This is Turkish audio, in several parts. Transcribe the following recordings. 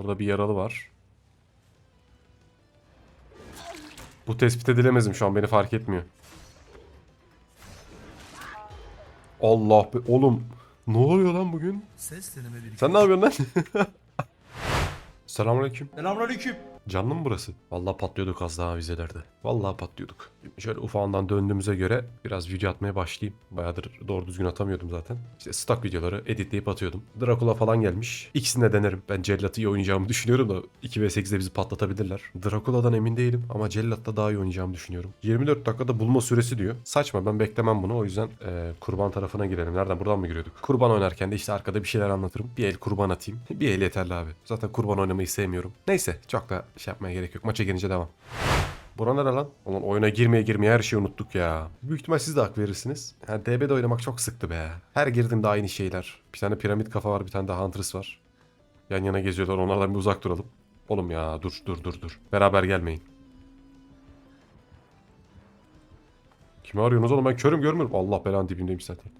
Orada bir yaralı var. Bu tespit edilemezim şu an beni fark etmiyor. Allah be oğlum. Ne oluyor lan bugün? Ses deneme. Sen ne yapıyorsun lan? Selamünaleyküm. Selamünaleyküm. Canlı mı burası? Vallahi patlıyorduk az daha vizelerde. Vallahi patlıyorduk. Şöyle ufağından döndüğümüze göre biraz video atmaya başlayayım. Bayağıdır doğru düzgün atamıyordum zaten. İşte stock videoları editleyip atıyordum. Dracula falan gelmiş. İkisini de denerim. Ben Cellat'ı iyi oynayacağımı düşünüyorum da 2v8'de bizi patlatabilirler. Dracula'dan emin değilim ama Cellat'ta daha iyi oynayacağımı düşünüyorum. 24 dakikada bulma süresi diyor. Saçma ben beklemem bunu. O yüzden e, kurban tarafına girelim. Nereden? Buradan mı giriyorduk? Kurban oynarken de işte arkada bir şeyler anlatırım. Bir el kurban atayım. Bir el yeterli abi. Zaten kurban oynamayı sevmiyorum. Neyse çok da şey yapmaya gerek yok. Maça gelince devam. Bura nere lan? Ulan oyuna girmeye girmeye her şeyi unuttuk ya. Büyük ihtimal siz de hak verirsiniz. Yani DB'de oynamak çok sıktı be. Her girdiğimde aynı şeyler. Bir tane piramit kafa var bir tane de Huntress var. Yan yana geziyorlar onlardan bir uzak duralım. Oğlum ya dur dur dur dur. Beraber gelmeyin. Kimi arıyorsunuz oğlum ben körüm görmüyorum. Allah belanın dibindeyim zaten.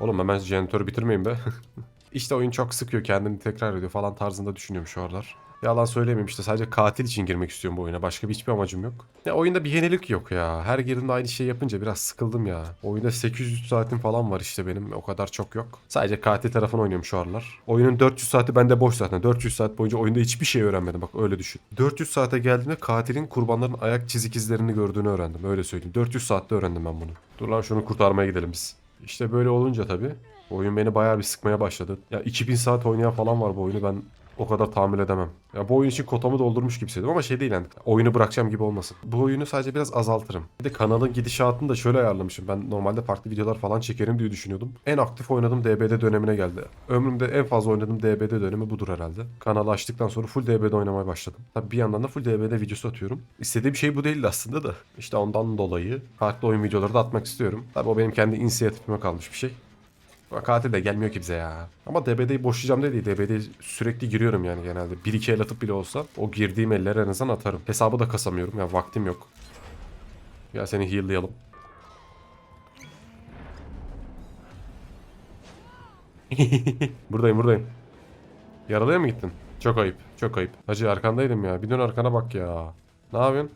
Oğlum hemen jeneratörü bitirmeyin be. işte oyun çok sıkıyor kendini tekrar ediyor falan tarzında düşünüyorum şu aralar. Yalan söylemeyeyim işte sadece katil için girmek istiyorum bu oyuna. Başka bir hiçbir amacım yok. Ya oyunda bir yenilik yok ya. Her girdiğimde aynı şeyi yapınca biraz sıkıldım ya. Oyunda 800 saatim falan var işte benim. O kadar çok yok. Sadece katil tarafını oynuyorum şu aralar. Oyunun 400 saati bende boş zaten. 400 saat boyunca oyunda hiçbir şey öğrenmedim. Bak öyle düşün. 400 saate geldiğimde katilin kurbanların ayak çizik izlerini gördüğünü öğrendim. Öyle söyleyeyim. 400 saatte öğrendim ben bunu. Dur lan şunu kurtarmaya gidelim biz. İşte böyle olunca tabii. Oyun beni bayağı bir sıkmaya başladı. Ya 2000 saat oynayan falan var bu oyunu ben o kadar tahammül edemem. Ya bu oyun için kotamı doldurmuş gibi hissediyorum ama şey değil yani. Oyunu bırakacağım gibi olmasın. Bu oyunu sadece biraz azaltırım. Bir de kanalın gidişatını da şöyle ayarlamışım. Ben normalde farklı videolar falan çekerim diye düşünüyordum. En aktif oynadığım DBD dönemine geldi. Ömrümde en fazla oynadığım DBD dönemi budur herhalde. Kanalı açtıktan sonra full DBD oynamaya başladım. Tabi bir yandan da full DBD videosu atıyorum. İstediğim şey bu değildi aslında da. İşte ondan dolayı farklı oyun videoları da atmak istiyorum. Tabi o benim kendi inisiyatifime kalmış bir şey. Bak Katil de gelmiyor ki bize ya. Ama DBD'yi boşlayacağım dedi. DBD'yi sürekli giriyorum yani genelde. Bir iki el atıp bile olsa o girdiğim eller en azından atarım. Hesabı da kasamıyorum ya vaktim yok. Ya seni heal'layalım. buradayım buradayım. Yaralıya mı gittin? Çok ayıp. Çok ayıp. Hacı arkandaydım ya. Bir dön arkana bak ya. Ne yapıyorsun?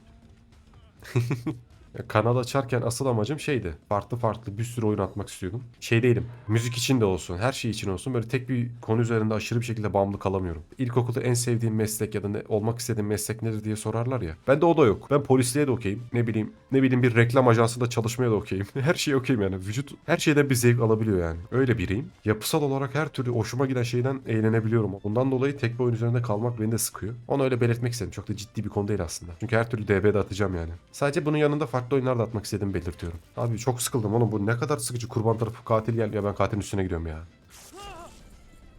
Ya Kanal açarken asıl amacım şeydi. Farklı farklı bir sürü oyun atmak istiyordum. Şey değilim. Müzik için de olsun, her şey için olsun. Böyle tek bir konu üzerinde aşırı bir şekilde bağımlı kalamıyorum. İlkokulda en sevdiğim meslek ya da ne, olmak istediğim meslek nedir diye sorarlar ya. Ben de o da yok. Ben polisliğe de okeyim. Ne bileyim, ne bileyim bir reklam ajansında çalışmaya da okeyim. her şeye okeyim yani. Vücut her şeyden bir zevk alabiliyor yani. Öyle biriyim. Yapısal olarak her türlü hoşuma giden şeyden eğlenebiliyorum. Bundan dolayı tek bir oyun üzerinde kalmak beni de sıkıyor. Onu öyle belirtmek istedim. Çok da ciddi bir konu değil aslında. Çünkü her türlü DB'de atacağım yani. Sadece bunun yanında farklı oyunlar da atmak istediğimi belirtiyorum. Abi çok sıkıldım oğlum bu ne kadar sıkıcı kurban tarafı katil gel ya ben katilin üstüne gidiyorum ya.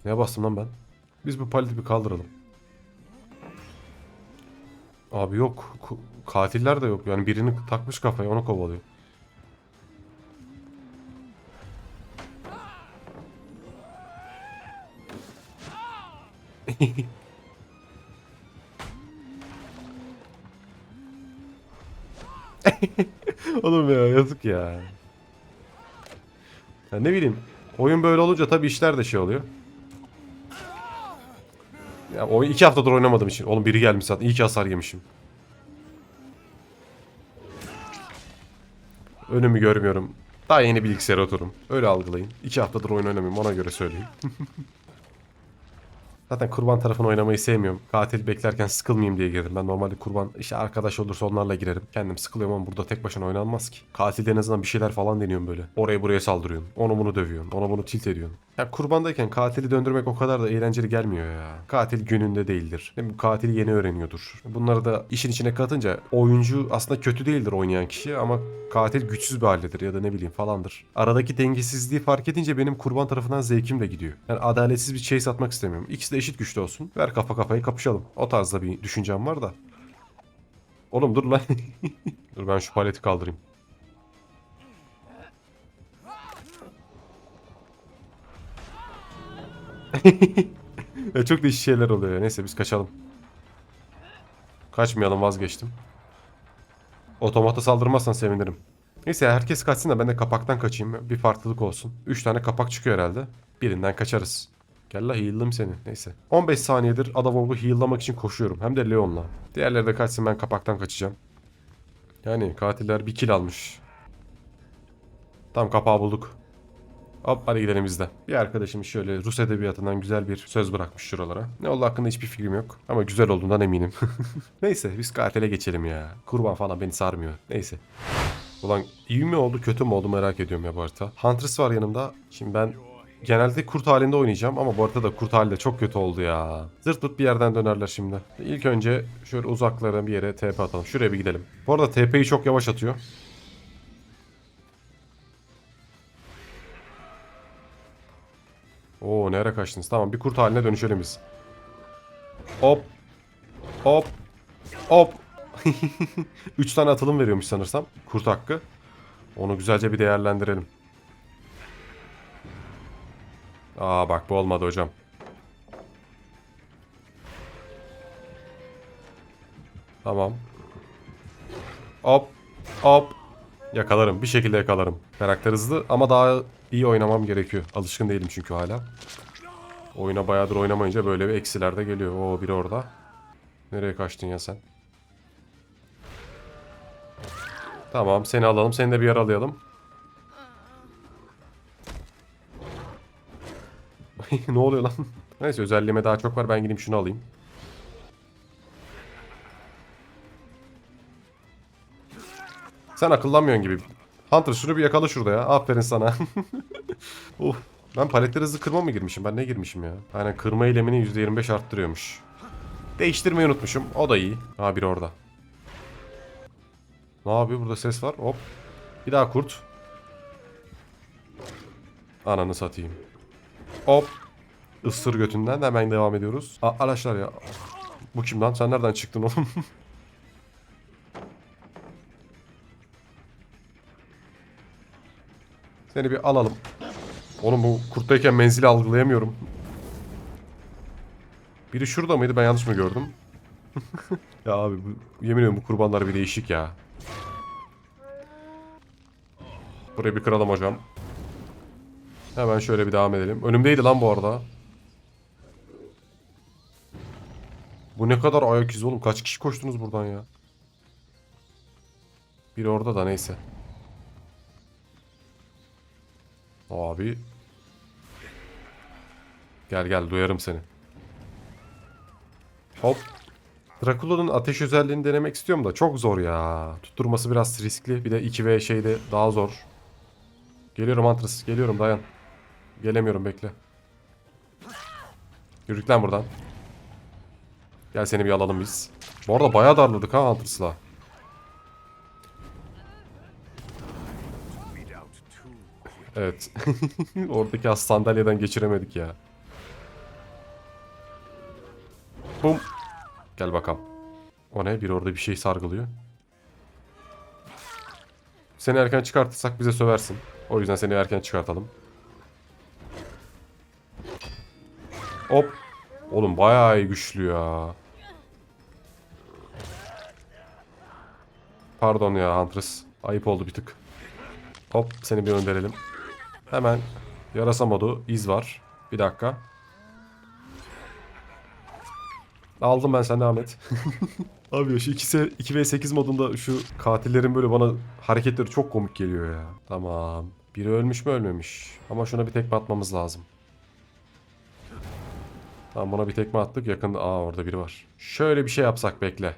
Neye bastım lan ben? Biz bu paleti bir kaldıralım. Abi yok. Katiller de yok. Yani birini takmış kafaya onu kovalıyor. Oğlum ya yazık ya. ya. Ne bileyim. Oyun böyle olunca tabii işler de şey oluyor. Ya oyun iki haftadır oynamadığım için. Oğlum biri gelmiş zaten. İyi ki hasar yemişim. Önümü görmüyorum. Daha yeni bilgisayara oturum. Öyle algılayın. İki haftadır oyun oynamıyorum ona göre söyleyeyim. Zaten kurban tarafını oynamayı sevmiyorum. Katil beklerken sıkılmayayım diye girdim. Ben normalde kurban işte arkadaş olursa onlarla girerim. Kendim sıkılıyorum ama burada tek başına oynanmaz ki. Katilde en azından bir şeyler falan deniyorum böyle. Oraya buraya saldırıyorsun. Onu bunu dövüyorsun. Onu bunu tilt ediyorsun. Ya kurbandayken katili döndürmek o kadar da eğlenceli gelmiyor ya. Katil gününde değildir. Değil mi? Katili yeni öğreniyordur. Bunları da işin içine katınca oyuncu aslında kötü değildir oynayan kişi ama katil güçsüz bir haldedir ya da ne bileyim falandır. Aradaki dengesizliği fark edince benim kurban tarafından zevkim de gidiyor. Yani adaletsiz bir chase atmak istemiyorum. İkisi de eşit güçlü olsun. Ver kafa kafayı kapışalım. O tarzda bir düşüncem var da. Oğlum dur lan. dur ben şu paleti kaldırayım. ya çok değişik şeyler oluyor ya. Neyse biz kaçalım. Kaçmayalım vazgeçtim. Otomata saldırmazsan sevinirim. Neyse herkes kaçsın da ben de kapaktan kaçayım. Bir farklılık olsun. 3 tane kapak çıkıyor herhalde. Birinden kaçarız. Gel la heal'ım seni. Neyse. 15 saniyedir Adavov'u heal'lamak için koşuyorum. Hem de Leon'la. Diğerleri de kaçsın ben kapaktan kaçacağım. Yani katiller bir kill almış. Tam kapağı bulduk. Hop hadi gidelim biz de. Bir arkadaşım şöyle Rus edebiyatından güzel bir söz bırakmış şuralara. Ne oldu hakkında hiçbir fikrim yok. Ama güzel olduğundan eminim. Neyse biz katile geçelim ya. Kurban falan beni sarmıyor. Neyse. Ulan iyi mi oldu kötü mü oldu merak ediyorum ya bu harita. Huntress var yanımda. Şimdi ben genelde kurt halinde oynayacağım ama bu arada da kurt halde çok kötü oldu ya. Zırt pırt bir yerden dönerler şimdi. İlk önce şöyle uzaklara bir yere TP atalım. Şuraya bir gidelim. Bu arada TP'yi çok yavaş atıyor. Oo nereye kaçtınız? Tamam bir kurt haline dönüşelim biz. Hop. Hop. Hop. 3 tane atılım veriyormuş sanırsam. Kurt hakkı. Onu güzelce bir değerlendirelim. Aa bak bu olmadı hocam. Tamam. Hop. Hop. Yakalarım. Bir şekilde yakalarım. Karakter hızlı ama daha iyi oynamam gerekiyor. Alışkın değilim çünkü hala. Oyuna bayağıdır oynamayınca böyle bir eksiler de geliyor. Oo biri orada. Nereye kaçtın ya sen? Tamam seni alalım. Seni de bir yaralayalım. ne oluyor lan? Neyse özelliğime daha çok var. Ben gideyim şunu alayım. Sen akıllanmıyorsun gibi. Hunter şunu bir yakala şurada ya. Aferin sana. uh, ben paletleri hızlı kırma mı girmişim? Ben ne girmişim ya? Aynen kırma eylemini %25 arttırıyormuş. Değiştirmeyi unutmuşum. O da iyi. Ha biri orada. Ne yapıyor? Burada ses var. Hop. Bir daha kurt. Ananı satayım. Hop. Isır götünden hemen devam ediyoruz. Aa, arkadaşlar ya. Bu kim lan? Sen nereden çıktın oğlum? Seni bir alalım. Oğlum bu kurttayken menzili algılayamıyorum. Biri şurada mıydı? Ben yanlış mı gördüm? ya abi bu, yemin ediyorum bu kurbanlar bir değişik ya. Burayı bir kıralım hocam. Hemen şöyle bir devam edelim. Önümdeydi lan bu arada. Bu ne kadar ayak izi oğlum. Kaç kişi koştunuz buradan ya? Biri orada da neyse. Abi. Gel gel duyarım seni. Hop. Drakula'nın ateş özelliğini denemek istiyorum da çok zor ya. Tutturması biraz riskli. Bir de 2v şeyde daha zor. Geliyorum Huntress. Geliyorum dayan. Gelemiyorum bekle. Yürük lan buradan. Gel seni bir alalım biz. Bu arada bayağı darladık ha Huntress'la. Evet. Oradaki az sandalyeden geçiremedik ya. Bum. Gel bakalım. O ne? Bir orada bir şey sargılıyor. Seni erken çıkartırsak bize söversin. O yüzden seni erken çıkartalım. Hop. Oğlum bayağı güçlü ya. Pardon ya Huntress. Ayıp oldu bir tık. Hop seni bir gönderelim. Hemen yarasa modu iz var. Bir dakika. Aldım ben sen devam et. Abi şu 2, 2v8 modunda şu katillerin böyle bana hareketleri çok komik geliyor ya. Tamam. Biri ölmüş mü ölmemiş. Ama şuna bir tekme atmamız lazım. Tamam buna bir tekme attık. Yakında aa orada biri var. Şöyle bir şey yapsak bekle.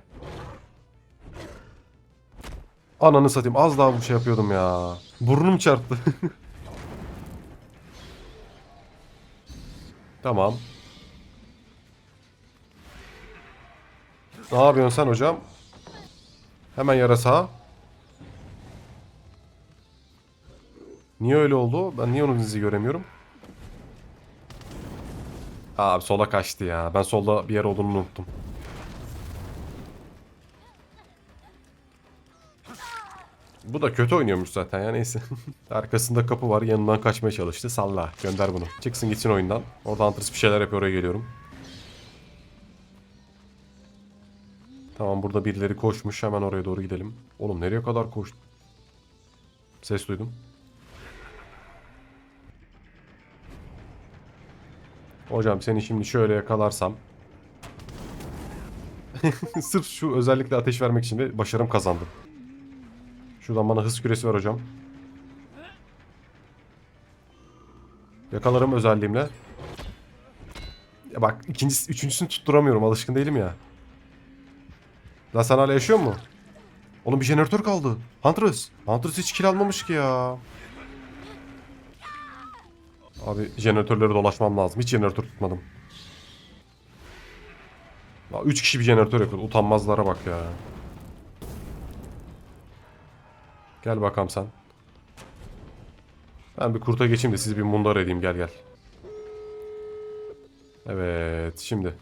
Ananı satayım az daha bu şey yapıyordum ya. Burnum çarptı. tamam. Ne yapıyorsun sen hocam? Hemen yarasa. Niye öyle oldu? Ben niye onun izi göremiyorum? Abi sola kaçtı ya. Ben solda bir yer olduğunu unuttum. Bu da kötü oynuyormuş zaten ya neyse. Arkasında kapı var yanından kaçmaya çalıştı. Salla gönder bunu. Çıksın gitsin oyundan. Orada Huntress bir şeyler yapıyor oraya geliyorum. Tamam burada birileri koşmuş hemen oraya doğru gidelim. Oğlum nereye kadar koştu? Ses duydum. Hocam seni şimdi şöyle yakalarsam. Sırf şu özellikle ateş vermek için de başarım kazandım. Şuradan bana hız küresi ver hocam. Yakalarım özelliğimle. Ya bak ikincisi, üçüncüsünü tutturamıyorum alışkın değilim ya. Lan sen hala yaşıyor mu? Oğlum bir jeneratör kaldı. Huntress. Huntress hiç kill almamış ki ya. Abi jeneratörleri dolaşmam lazım. Hiç jeneratör tutmadım. Ya, üç kişi bir jeneratör yapıyor. Utanmazlara bak ya. Gel bakalım sen. Ben bir kurta geçeyim de sizi bir mundar edeyim. Gel gel. Evet şimdi.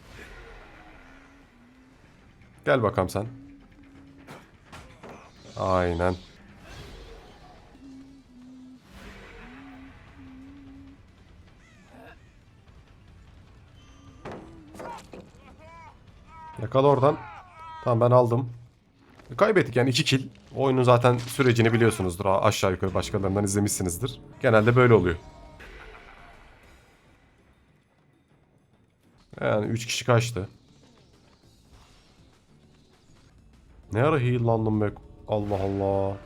Gel bakalım sen. Aynen. Yakala oradan. Tamam ben aldım. Kaybettik yani 2 kill. Oyunun zaten sürecini biliyorsunuzdur. Aşağı yukarı başkalarından izlemişsinizdir. Genelde böyle oluyor. Yani 3 kişi kaçtı. Ne ara heal'landım be. Allah Allah.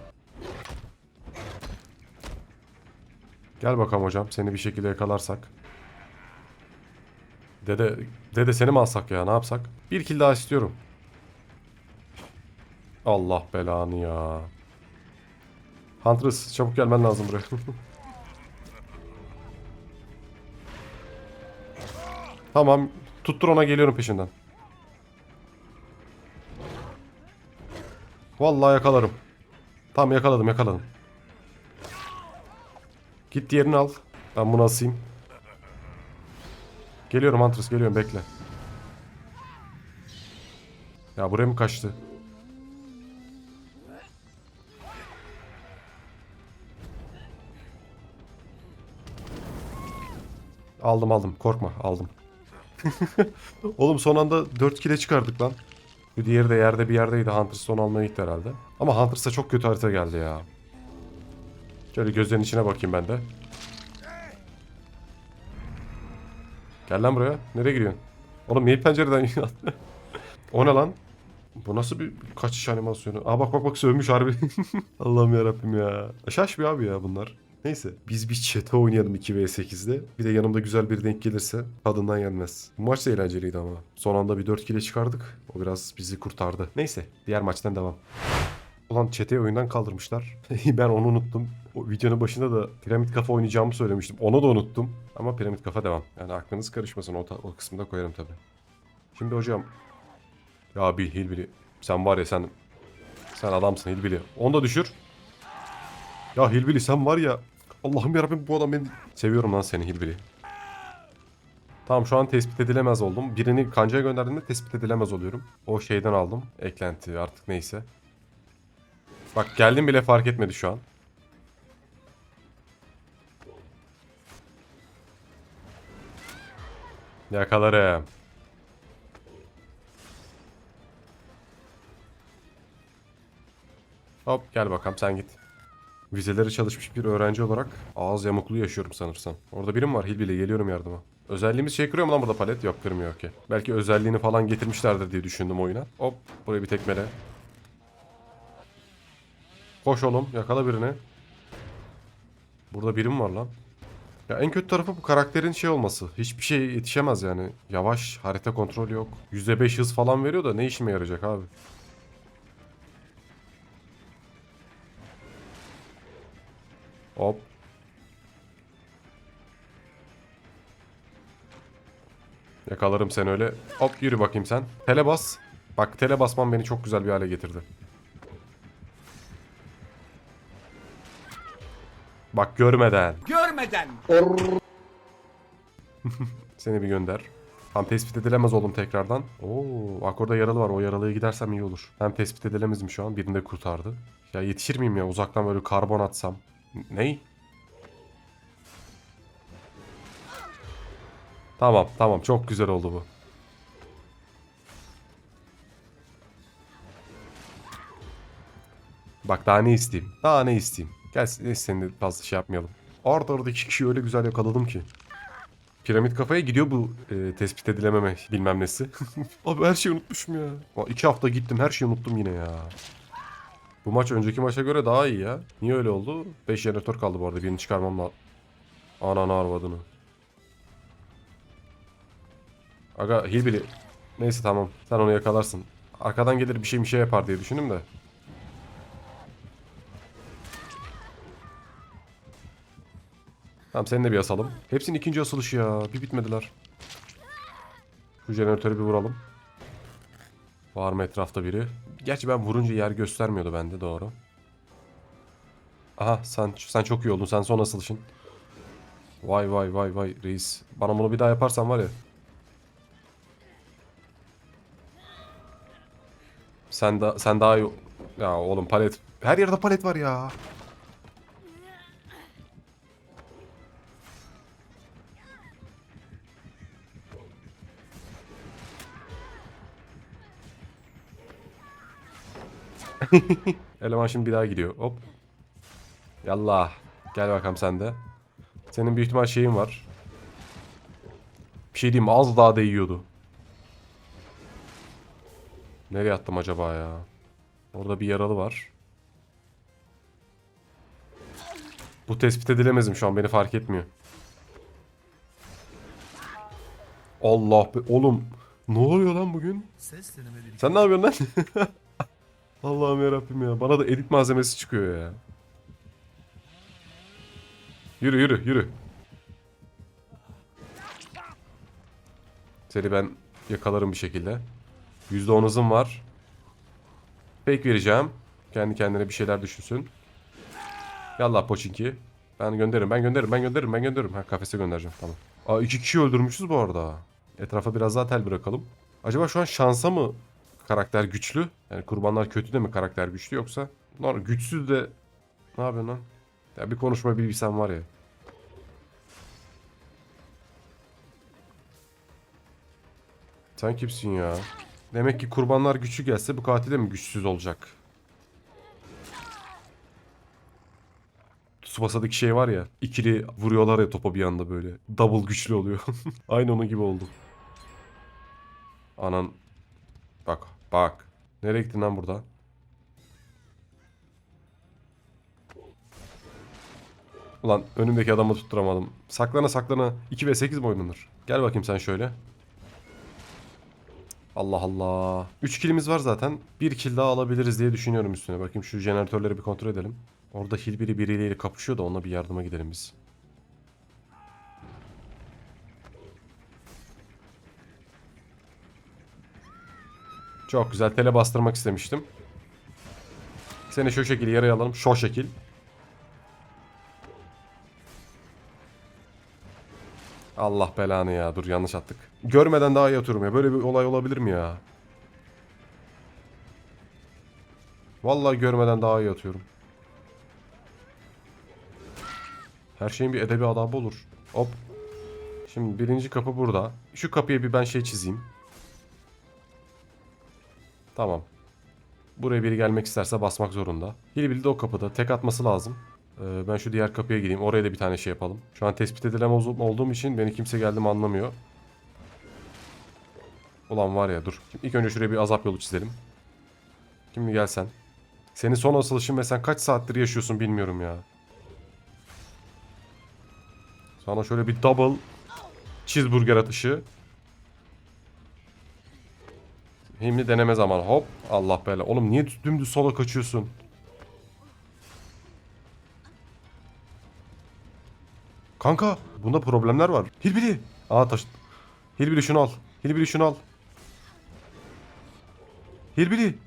Gel bakalım hocam. Seni bir şekilde yakalarsak. Dede, dede seni mi alsak ya? Ne yapsak? Bir kill daha istiyorum. Allah belanı ya. Huntress çabuk gelmen lazım buraya. tamam. Tuttur ona geliyorum peşinden. Vallahi yakalarım. Tamam yakaladım yakaladım. Git diğerini al. Ben bunu asayım. Geliyorum Huntress geliyorum bekle. Ya buraya mı kaçtı? Aldım aldım korkma aldım. Oğlum son anda 4 kile çıkardık lan. Bu diğeri de yerde bir yerdeydi. Hunter son almaya gitti herhalde. Ama Hunters'a çok kötü harita geldi ya. Şöyle gözlerin içine bakayım ben de. Gel lan buraya. Nereye gidiyorsun? Oğlum niye pencereden O ne lan? Bu nasıl bir kaçış animasyonu? Aa bak bak bak sövmüş harbi. Allah'ım yarabbim ya. Şaş bir abi ya bunlar. Neyse biz bir çete oynayalım 2v8'de. Bir de yanımda güzel bir denk gelirse tadından yenmez. Bu maç da eğlenceliydi ama. Son anda bir 4 kile çıkardık. O biraz bizi kurtardı. Neyse diğer maçtan devam. Ulan çeteyi oyundan kaldırmışlar. ben onu unuttum. O videonun başında da piramit kafa oynayacağımı söylemiştim. Onu da unuttum. Ama piramit kafa devam. Yani aklınız karışmasın. O, o kısmında koyarım tabi. Şimdi hocam. Ya Bil Hilbili. Sen var ya sen. Sen adamsın Hilbili. Onu da düşür. Ya Hilbili sen var ya. Allah'ım yarabbim bu adam beni... Seviyorum lan seni Hilbili. Tamam şu an tespit edilemez oldum. Birini kancaya gönderdiğimde tespit edilemez oluyorum. O şeyden aldım. Eklenti artık neyse. Bak geldim bile fark etmedi şu an. Yakalarım. Hop gel bakalım sen git. Vizeleri çalışmış bir öğrenci olarak ağız yamukluğu yaşıyorum sanırsam. Orada birim var Hilbi'yle geliyorum yardıma. Özelliğimiz şey kırıyor mu lan burada palet? Yok kırmıyor ki. Belki özelliğini falan getirmişlerdir diye düşündüm oyuna. Hop buraya bir tekmele. Koş oğlum yakala birini. Burada birim var lan. Ya en kötü tarafı bu karakterin şey olması. Hiçbir şey yetişemez yani. Yavaş, harita kontrolü yok. %5 hız falan veriyor da ne işime yarayacak abi? Hop. Yakalarım seni öyle. Hop yürü bakayım sen. Tele bas. Bak tele basman beni çok güzel bir hale getirdi. Bak görmeden. Görmeden. Seni bir gönder. Tam tespit edilemez oldum tekrardan. Oo, bak orada yaralı var. O yaralıya gidersem iyi olur. Hem tespit edilemezim şu an. Birini de kurtardı. Ya yetişir miyim ya? Uzaktan böyle karbon atsam. Ney? Tamam tamam çok güzel oldu bu. Bak daha ne isteyeyim? Daha ne isteyeyim? Gel seni de fazla şey yapmayalım. Orada orada iki kişiyi öyle güzel yakaladım ki. Piramit kafaya gidiyor bu e, tespit edilememe bilmem nesi. Abi her şeyi unutmuşum ya. Aa, iki hafta gittim her şeyi unuttum yine ya. Bu maç önceki maça göre daha iyi ya. Niye öyle oldu? 5 jeneratör kaldı bu arada. Birini çıkarmam lazım. Ananı arvadını. Aga Hillbilly. Neyse tamam. Sen onu yakalarsın. Arkadan gelir bir şey bir şey yapar diye düşündüm de. Tamam seni de bir asalım. Hepsinin ikinci asılışı ya. Bir bitmediler. Şu jeneratörü bir vuralım. Var mı etrafta biri? Gerçi ben vurunca yer göstermiyordu bende doğru. Aha sen sen çok iyi oldun. Sen son asılışın. Vay vay vay vay reis. Bana bunu bir daha yaparsan var ya. Sen da sen daha iyi. Ya oğlum palet. Her yerde palet var ya. Eleman şimdi bir daha gidiyor. Hop. Yallah. Gel bakalım sen de. Senin büyük ihtimal şeyin var. Bir şey diyeyim az daha değiyordu. Nereye attım acaba ya? Orada bir yaralı var. Bu tespit edilemezim şu an beni fark etmiyor. Allah be oğlum ne oluyor lan bugün? Sen ne yapıyorsun lan? Allah'ım yarabbim ya. Bana da edit malzemesi çıkıyor ya. Yürü yürü yürü. Seni ben yakalarım bir şekilde. %10 hızım var. Fake vereceğim. Kendi kendine bir şeyler düşünsün. Yallah poçinki. Ben gönderirim, ben gönderirim, ben gönderirim, ben gönderirim. Ha kafese göndereceğim, tamam. Aa iki kişi öldürmüşüz bu arada. Etrafa biraz daha tel bırakalım. Acaba şu an şansa mı karakter güçlü? Yani kurbanlar kötü de mi karakter güçlü yoksa? Normal güçsüz de... Ne yapıyorsun lan? Ya bir konuşma bilgisem var ya. Sen kimsin ya? Demek ki kurbanlar güçlü gelse bu katil de mi güçsüz olacak? Tsubasa'daki şey var ya. ikili vuruyorlar ya topa bir anda böyle. Double güçlü oluyor. Aynı onun gibi oldu. Anan. Bak bak. Nereye gittin lan burada? Ulan önümdeki adamı tutturamadım. Saklana saklana 2 ve 8 mi oynanır? Gel bakayım sen şöyle. Allah Allah. 3 kilimiz var zaten. 1 kill daha alabiliriz diye düşünüyorum üstüne. Bakayım şu jeneratörleri bir kontrol edelim. Orada Hilbiri biriyle kapışıyor da ona bir yardıma gidelim biz. Çok güzel. Tele bastırmak istemiştim. Seni şu şekil yaraya alalım. Şu şekil. Allah belanı ya. Dur yanlış attık. Görmeden daha iyi atıyorum ya. Böyle bir olay olabilir mi ya? Vallahi görmeden daha iyi atıyorum. Her şeyin bir edebi adabı olur. Hop. Şimdi birinci kapı burada. Şu kapıya bir ben şey çizeyim. Tamam. Buraya biri gelmek isterse basmak zorunda. Hilbili de o kapıda. Tek atması lazım. Ee, ben şu diğer kapıya gideyim. Oraya da bir tane şey yapalım. Şu an tespit edilemez ol- olduğum için beni kimse geldi mi anlamıyor. Ulan var ya dur. Şimdi ilk önce şuraya bir azap yolu çizelim. Şimdi gel sen. Senin son asılışın ve sen kaç saattir yaşıyorsun bilmiyorum ya. Sana şöyle bir double cheeseburger atışı. Şimdi deneme zamanı. Hop. Allah bela. Oğlum niye dümdüz sola kaçıyorsun? Kanka bunda problemler var. Hilbili. Aa taş. Hilbili şunu al. Hilbili şunu al. Hilbili.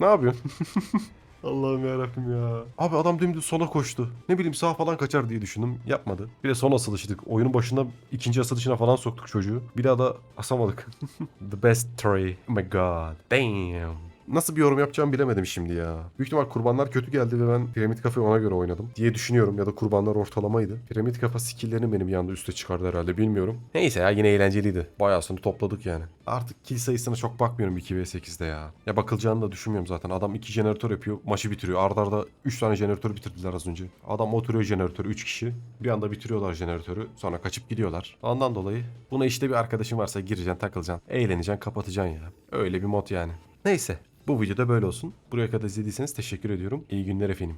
Ne yapıyorsun? Allah'ım yarabbim ya. Abi adam dümdüz sola koştu. Ne bileyim sağa falan kaçar diye düşündüm. Yapmadı. Bir de son asılıştık. Oyunun başında ikinci asılışına falan soktuk çocuğu. Bir daha da asamadık. The best three. Oh my god. Damn. Nasıl bir yorum yapacağımı bilemedim şimdi ya. Büyük ihtimal kurbanlar kötü geldi ve ben piramit kafayı ona göre oynadım diye düşünüyorum ya da kurbanlar ortalamaydı. Piramit kafa skilllerini benim yanında üste çıkardı herhalde bilmiyorum. Neyse ya yine eğlenceliydi. Bayağısını topladık yani. Artık kill sayısına çok bakmıyorum 2v8'de ya. Ya bakılacağını da düşünmüyorum zaten. Adam 2 jeneratör yapıyor maçı bitiriyor. Arda arda 3 tane jeneratör bitirdiler az önce. Adam oturuyor jeneratörü 3 kişi. Bir anda bitiriyorlar jeneratörü. Sonra kaçıp gidiyorlar. Ondan dolayı buna işte bir arkadaşın varsa gireceksin takılacaksın. Eğleneceksin kapatacaksın ya. Öyle bir mod yani. Neyse bu videoda böyle olsun. Buraya kadar izlediyseniz teşekkür ediyorum. İyi günler efendim.